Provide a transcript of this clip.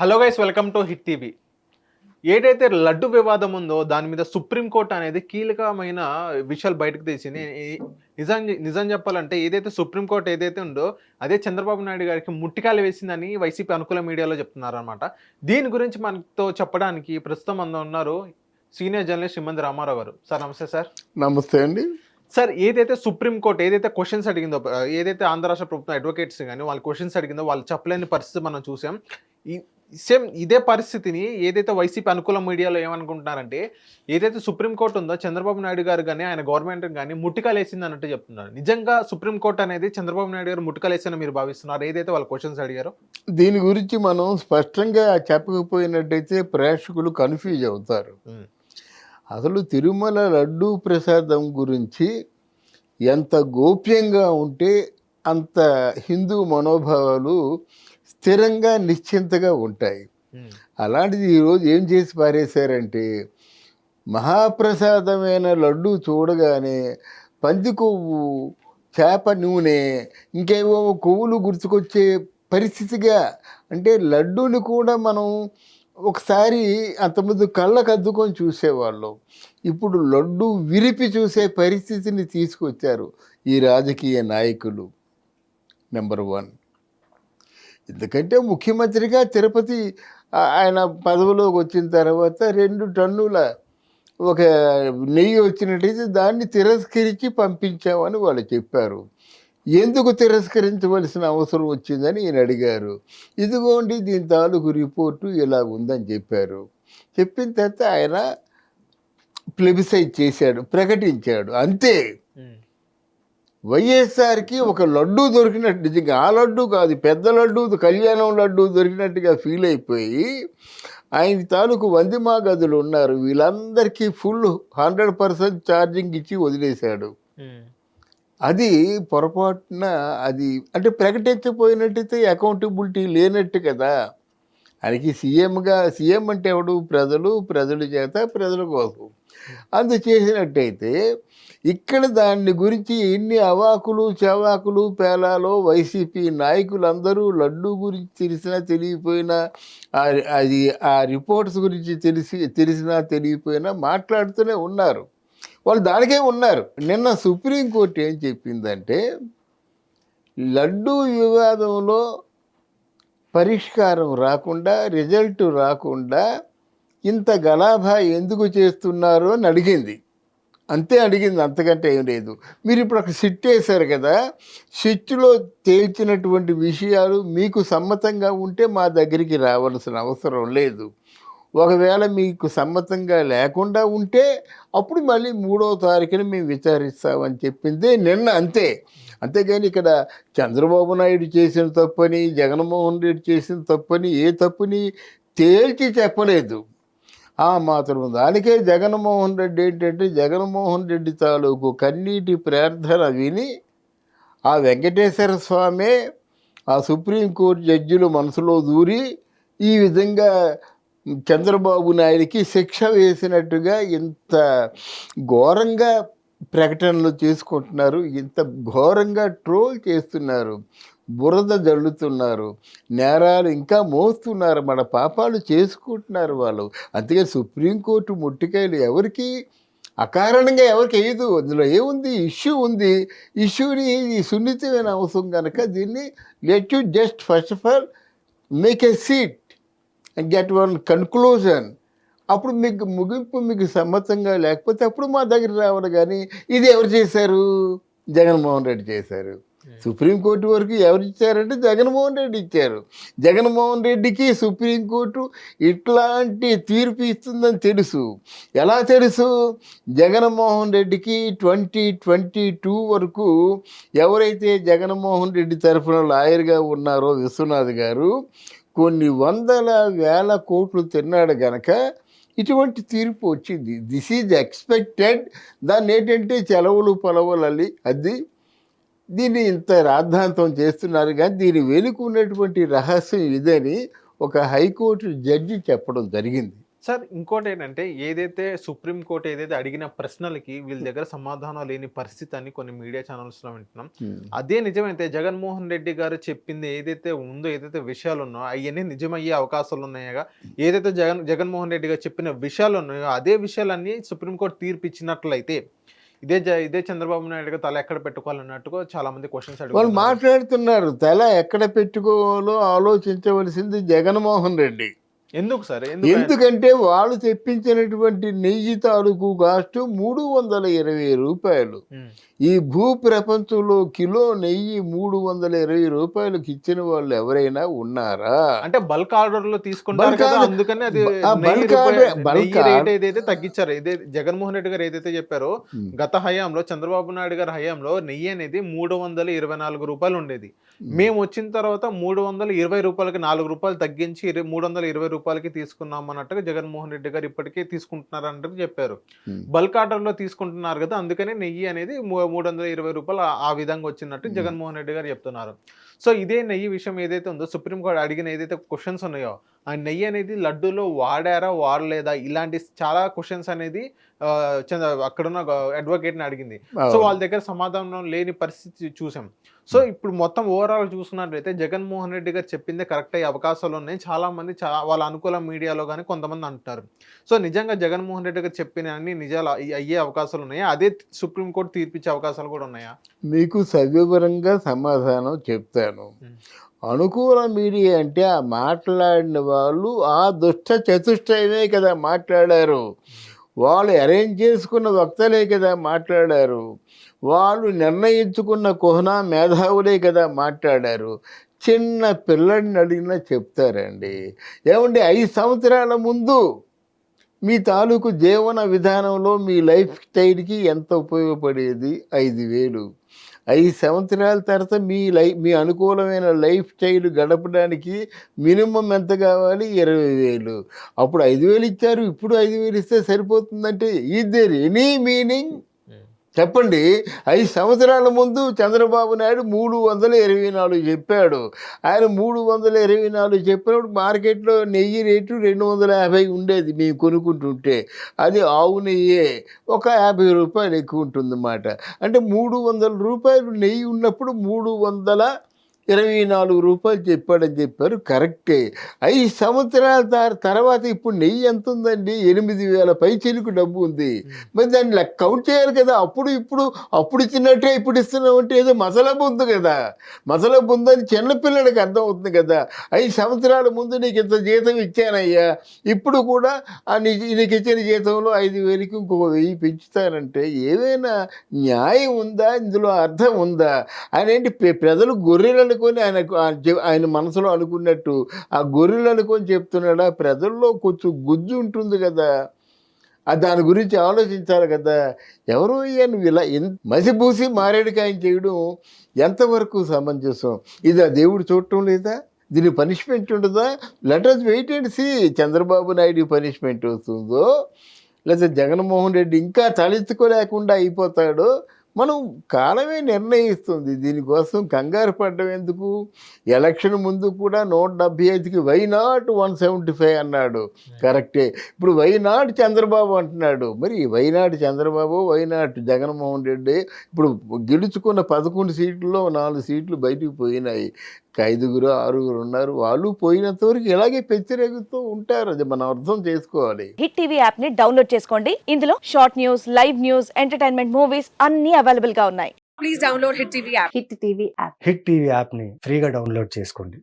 Hello guys welcome to hit TV. ఏదైతే లడ్డు వివాదం ఉందో దాని మీద సుప్రీంకోర్టు అనేది కీలకమైన విషయాలు బయటకు తీసింది. నిజం నిజం చెప్పాలంటే ఏదైతే సుప్రీంకోర్టు ఏదైతే ఉందో అదే చంద్రబాబు నాయుడు గారికి ముట్టికాయలు వేసిందని వైసీపీ అనుకూల మీడియాలో చెప్తున్నారు అనమాట దీని గురించి మనతో చెప్పడానికి ప్రస్తుతం అందు ఉన్నారు సీనియర్ జర్నలిస్ట్ ఇమ్మంది రామారావు గారు. సార్ నమస్తే సార్. నమస్తే అండి. సార్ ఏదైతే సుప్రీంకోర్టు ఏదైతే క్వశ్చన్స్ అడిగిందో ఏదైతే ఆంధ్ర రాష్ట్ర ప్రభుత్వం అడ్వకేట్స్ కానీ వాళ్ళు క్వశ్చన్స్ అడిగిందో వాళ్ళు చెప్పలేని పరిస్థితి మనం చూసాం. ఈ సేమ్ ఇదే పరిస్థితిని ఏదైతే వైసీపీ అనుకూల మీడియాలో ఏమనుకుంటున్నారంటే ఏదైతే సుప్రీంకోర్టు ఉందో చంద్రబాబు నాయుడు గారు కానీ ఆయన గవర్నమెంట్ కానీ ముట్టికాలేసింది అన్నట్టు చెప్తున్నారు. నిజంగా సుప్రీంకోర్టు అనేది చంద్రబాబు నాయుడు గారు ముట్టికాలేసిందని మీరు భావిస్తున్నారు? ఏదైతే వాళ్ళు క్వశ్చన్స్ అడిగారో. దీని గురించి మనం స్పష్టంగా చెప్పకపోయినట్టయితే ప్రేక్షకులు కన్ఫ్యూజ్ అవుతారు. అసలు తిరుమల లడ్డూ ప్రసాదం గురించి ఎంత గోప్యంగా ఉంటే అంత హిందూ మనోభావాలు స్థిరంగా నిశ్చింతగా ఉంటాయి. అలాంటిది ఈరోజు ఏం చేసి పారేశారంటే మహాప్రసాదమైన లడ్డు చూడగానే పంది కొవ్వు చేప నూనె ఇంకేవో కొవ్వులు గుర్తుకొచ్చే పరిస్థితిగా అంటే లడ్డూని కూడా మనం ఒకసారి అంతకుముందు కళ్ళకు అద్దుకొని చూసేవాళ్ళం. ఇప్పుడు లడ్డు విరిపి చూసే పరిస్థితిని తీసుకొచ్చారు ఈ రాజకీయ నాయకులు. Number one. ఎందుకంటే ముఖ్యమంత్రిగా తిరుపతి ఆయన పదవిలోకి వచ్చిన తర్వాత రెండు టన్నుల ఒక నెయ్యి వచ్చినట్టయితే దాన్ని తిరస్కరించి పంపించామని వాళ్ళు చెప్పారు. ఎందుకు తిరస్కరించవలసిన అవసరం వచ్చిందని ఈయన అడిగారు. ఇదిగోండి దీని తాలూకు రిపోర్టు ఇలా ఉందని చెప్పారు. చెప్పిన తర్వాత ఆయన ప్లెబిసైడ్ చేశాడు ప్రకటించాడు. అంతే. వైఎస్ఆర్కి ఒక లడ్డు దొరికినట్టు నిజంగా ఆ లడ్డు కాదు పెద్ద లడ్డు కళ్యాణం లడ్డు దొరికినట్టుగా ఫీల్ అయిపోయి ఆయన తాలూకు వందిమా గదులు ఉన్నారు. వీళ్ళందరికీ ఫుల్ హండ్రెడ్ పర్సెంట్ ఛార్జింగ్ ఇచ్చి వదిలేశాడు. అది పొరపాటున అది అంటే ప్రకటించపోయినట్టయితే అకౌంటబిలిటీ లేనట్టు కదా. ఆయనకి సీఎంగా సీఎం అంటే ఎవడు? ప్రజలు ప్రజల చేత ప్రజల కోసం. అందు చేసినట్టయితే ఇక్కడ దాన్ని గురించి ఎన్ని అవాకులు చవాకులు పేలాలో వైసీపీ నాయకులందరూ లడ్డూ గురించి తెలిసినా తెలియపోయినా అది ఆ రిపోర్ట్స్ గురించి తెలిసి తెలిసినా తెలియపోయినా మాట్లాడుతూనే ఉన్నారు. వాళ్ళు దానికే ఉన్నారు. నిన్న సుప్రీంకోర్టు ఏం చెప్పిందంటే లడ్డూ వివాదంలో పరిష్కారం రాకుండా రిజల్ట్ రాకుండా ఇంత గలాభా ఎందుకు చేస్తున్నారు అని అడిగింది. అంతే అడిగింది అంతకంటే ఏం లేదు. మీరు ఇప్పుడు ఒక సిట్ వేశారు కదా సిట్లో తేల్చినటువంటి విషయాలు మీకు సమ్మతంగా ఉంటే మా దగ్గరికి రావాల్సిన అవసరం లేదు. ఒకవేళ మీకు సమ్మతంగా లేకుండా ఉంటే అప్పుడు మళ్ళీ మూడో తారీఖున మేము విచారిస్తామని చెప్పింది నిన్న అంతే. అంతేగాని ఇక్కడ చంద్రబాబు నాయుడు చేసిన తప్పని జగన్మోహన్ రెడ్డి చేసిన తప్పని ఏ తప్పుని తేల్చి చెప్పలేదు. ఆ మాత్రం దానికే జగన్మోహన్ రెడ్డి ఏంటంటే జగన్మోహన్ రెడ్డి తాలూకు కన్నీటి ప్రార్థన విని ఆ వెంకటేశ్వర స్వామి ఆ సుప్రీంకోర్టు జడ్జిలు మనసులో దూరి ఈ విధంగా చంద్రబాబు నాయుడికి శిక్ష వేసినట్టుగా ఇంత ఘోరంగా ప్రకటనలు చేసుకుంటున్నారు ఇంత ఘోరంగా ట్రోల్ చేస్తున్నారు. బురద జల్లుతున్నారు నేరాలు ఇంకా మోస్తున్నారు మన పాపాలు చేసుకుంటున్నారు వాళ్ళు. అందుకే సుప్రీంకోర్టు ముట్టికాయలు ఎవరికి అకారణంగా ఎవరికి వేయదు. అందులో ఏముంది? ఇష్యూ ఉంది. ఇష్యూని ఈ సున్నితమైన అవసరం కనుక దీన్ని let you just first of all make a seat and get one conclusion. అప్పుడు మీకు ముగింపు మీకు సమ్మతంగా లేకపోతే అప్పుడు మా దగ్గర రావాలి కానీ ఇది ఎవరు చేశారు? జగన్మోహన్ రెడ్డి చేశారు. సుప్రీంకోర్టు వరకు ఎవరు ఇచ్చారంటే జగన్మోహన్ రెడ్డి ఇచ్చారు. జగన్మోహన్ రెడ్డికి సుప్రీంకోర్టు ఇట్లాంటి తీర్పు ఇస్తుందని తెలుసు. ఎలా తెలుసు? జగన్మోహన్ రెడ్డికి ట్వంటీ ట్వంటీ టూ వరకు ఎవరైతే జగన్మోహన్ రెడ్డి తరఫున లాయర్గా ఉన్నారో విశ్వనాథ్ గారు కొన్ని వందల వేల కోట్లు తిన్నాడు గనక ఇటువంటి తీర్పు వచ్చింది. దిస్ ఈజ్ ఎక్స్పెక్టెడ్ దాన్ని ఏంటంటే చెలవులు పొలవులల్లి అది దీన్ని ఇంత రాద్ధాంతం చేస్తున్నారు. కానీ దీని వెనుక ఉన్నటువంటి రహస్యం ఇదని ఒక హైకోర్టు జడ్జి చెప్పడం జరిగింది. సార్ ఇంకోటి ఏంటంటే ఏదైతే సుప్రీం కోర్టు ఏదైతే అడిగిన ప్రశ్నలకి వీళ్ళ దగ్గర సమాధానం లేని పరిస్థితి అని కొన్ని మీడియా ఛానల్స్లో వింటున్నాం. అదే నిజమైతే జగన్మోహన్ రెడ్డి గారు చెప్పింది ఏదైతే ఉందో ఏదైతే విషయాలు ఉన్నాయో అవన్నీ నిజమయ్యే అవకాశాలు ఉన్నాయా ఏదైతే జగన్ జగన్మోహన్ రెడ్డి గారు చెప్పిన విషయాలు ఉన్నాయో అదే విషయాలన్నీ సుప్రీంకోర్టు తీర్పు ఇచ్చినట్లయితే ఇదే జ- ఇదే చంద్రబాబు నాయుడు తల ఎక్కడ పెట్టుకోవాలన్నట్టుగా చాలా మంది క్వశ్చన్స్ వాళ్ళు మాట్లాడుతున్నారు తల ఎక్కడ పెట్టుకోవాలో ఆలోచించవలసింది జగన్మోహన్ రెడ్డి. ఎందుకు సార్? ఎందుకు ఎందుకంటే వాళ్ళు తెప్పించినటువంటి నెయ్యి తాలూకు కాస్ట్ మూడు వందల ఇరవై రూపాయలు. ఈ భూ ప్రపంచంలో కిలో నెయ్యి మూడు వందల ఇరవై రూపాయలకి ఇచ్చిన వాళ్ళు ఎవరైనా ఉన్నారా? అంటే బల్క్ ఆర్డర్లో తీసుకుంటారు తగ్గించారు ఇదే జగన్మోహన్ రెడ్డి గారు ఏదైతే చెప్పారో. గత హయాంలో చంద్రబాబు నాయుడు గారి హయాంలో నెయ్యి అనేది మూడు వందల ఇరవై నాలుగు రూపాయలు ఉండేది. మేము. వచ్చిన తర్వాత మూడు వందల ఇరవై రూపాయలకి నాలుగు రూపాయలు తగ్గించి మూడు వందల ఇరవై రూపాయలకి తీసుకున్నాం అన్నట్టుగా జగన్మోహన్ రెడ్డి గారు ఇప్పటికే తీసుకుంటున్నారు అన్నట్టు చెప్పారు. బల్క్ ఆర్డర్లో తీసుకుంటున్నారు కదా అందుకని నెయ్యి అనేది మూడు వందల ఇరవై రూపాయలు ఆ విధంగా వచ్చినట్టు జగన్మోహన్ రెడ్డి గారు చెప్తున్నారు. సో ఇదే నెయ్యి విషయం ఏదైతే ఉందో సుప్రీంకోర్టు అడిగిన ఏదైతే క్వశ్చన్స్ ఉన్నాయో ఆ నెయ్యి అనేది లడ్డూలో వాడారా వాడలేదా? ఇలాంటి చాలా క్వశ్చన్స్ అనేది అక్కడున్న అడ్వకేట్ని అడిగింది. సో. వాళ్ళ దగ్గర సమాధానం లేని పరిస్థితి చూసాం. సో ఇప్పుడు మొత్తం ఓవరాల్ చూసుకున్నట్లయితే జగన్మోహన్ రెడ్డి గారు చెప్పిందే కరెక్ట్ అయ్యే అవకాశాలు ఉన్నాయి. చాలా మంది చా- వాళ్ళ అనుకూల మీడియాలో కానీ కొంతమంది అంటున్నారు. సో నిజంగా జగన్మోహన్ రెడ్డి గారు చెప్పిన అన్ని నిజాలు అయ్యే- అవకాశాలు ఉన్నాయా? అదే సుప్రీంకోర్టు తీర్పిచ్చే అవకాశాలు కూడా ఉన్నాయా? మీకు సవివరంగా సమాధానం చెప్తాను. ఉమ్. అనుకూల మీడియా అంటే ఆ మాట్లాడిన వాళ్ళు ఆ దుష్ట చతుష్టయమే కదా మాట్లాడారు. వాళ్ళు అరేంజ్ చేసుకున్న వక్తలే కదా మాట్లాడారు. వాళ్ళు నిర్ణయించుకున్న కుహనా మేధావులే కదా మాట్లాడారు. చిన్న పిల్లడిని అడిగినా చెప్తారండి. ఏమండి ఐదు సంవత్సరాల ముందు మీ తాలూకు జీవన విధానంలో మీ లైఫ్ స్టైల్కి ఎంత ఉపయోగపడేది? ఐదు వేలు. ఐదు సంవత్సరాల తర్వాత మీ లైఫ్ మీ అనుకూలమైన లైఫ్ స్టైల్ గడపడానికి మినిమం ఎంత కావాలి? ఇరవై వేలు. అప్పుడు ఐదు వేలు ఇచ్చారు ఇప్పుడు ఐదు వేలు ఇస్తే సరిపోతుందంటే ఈ దేర్ ఎనీ మీనింగ్ చెప్పండి. ఐదు సంవత్సరాల ముందు చంద్రబాబు నాయుడు మూడు వందల ఇరవై నాలుగు చెప్పాడు. ఆయన మూడు వందల ఇరవై నాలుగు చెప్పినప్పుడు మార్కెట్లో నెయ్యి రేటు రెండు వందల యాభై ఉండేది మేము కొనుక్కుంటుంటే. అది ఆవు నెయ్యే ఒక యాభై రూపాయలు ఎక్కువ ఉంటుందన్నమాట. అంటే మూడు వందల రూపాయలు నెయ్యి ఉన్నప్పుడు మూడు వందల ఇరవై నాలుగు రూపాయలు చెప్పాడని చెప్పారు. కరెక్టే. ఐదు సంవత్సరాల తర్వాత ఇప్పుడు నెయ్యి ఎంత ఉందండి ఎనిమిది వేల పై చిలుకు డబ్బు ఉంది. మరి దాన్ని లెక్క కౌంట్ చేయాలి కదా. అప్పుడు ఇప్పుడు అప్పుడు ఇచ్చినట్టే ఇప్పుడు ఇస్తున్నాం అంటే ఏదో మసలబు ఉంది కదా. మసలబు ఉందని చిన్నపిల్లడికి అర్థం అవుతుంది కదా. ఐదు సంవత్సరాల ముందు నీకు ఇంత జీతం ఇచ్చానయ్యా. ఇప్పుడు కూడా నీకు ఇచ్చిన జీతంలో ఐదు వేలకి ఇంకొక వెయ్యి పెంచుతానంటే ఏమైనా న్యాయం ఉందా? ఇందులో అర్థం ఉందా? ఆయన ఏంటి ప్రజలు గొర్రెలు అనుకొని ఆయన ఆయన మనసులో అనుకున్నట్టు ఆ గొర్రెలు అనుకొని చెప్తున్నాడా? ప్రజల్లో కొంచెం గుజ్జు ఉంటుంది కదా. ఆ దాని గురించి ఆలోచించాలి కదా. ఎవరు అయ్యా నువ్వు ఇలా మసిపూసి మారేడుకాయం చేయడం ఎంతవరకు సమంజసం? ఇది ఆ దేవుడు చూడటం లేదా? దీని పనిష్మెంట్ ఉండదా? Let's wait and see Chandrababu Naidu punishment వస్తుందో. లేదా జగన్మోహన్ రెడ్డి ఇంకా తలెత్తుకోలేకుండా అయిపోతాడో మనం కాలమే నిర్ణయిస్తుంది. దీనికోసం కంగారు పడ్డం ఎందుకు? ఎలక్షన్ ముందు కూడా నూట డెబ్బై ఐదుకి why not one seventy five అన్నాడు. కరెక్టే. ఇప్పుడు వైనాడు చంద్రబాబు అంటున్నాడు. మరి ఈ వైనాడు చంద్రబాబు వైనాడు జగన్మోహన్ రెడ్డి ఇప్పుడు గెలుచుకున్న పదకొండు సీట్లలో నాలుగు సీట్లు బయటికి పోయినాయి. ఐదుగురు ఆరుగురు ఉన్నారు. వాళ్ళు పోయినంత వరకు ఇలాగే పెచ్చిరేగుతూ ఉంటారు. అది మనం అర్థం చేసుకోవాలి. హిట్ టీవీ యాప్ని డౌన్లోడ్ చేసుకోండి. ఇందులో short news live news entertainment movies అన్ని అవైలబుల్గా ఉన్నాయి. please download Hit TV app. Hit TV app. Hit TV యాప్ని ఫ్రీగా డౌన్లోడ్ చేసుకోండి.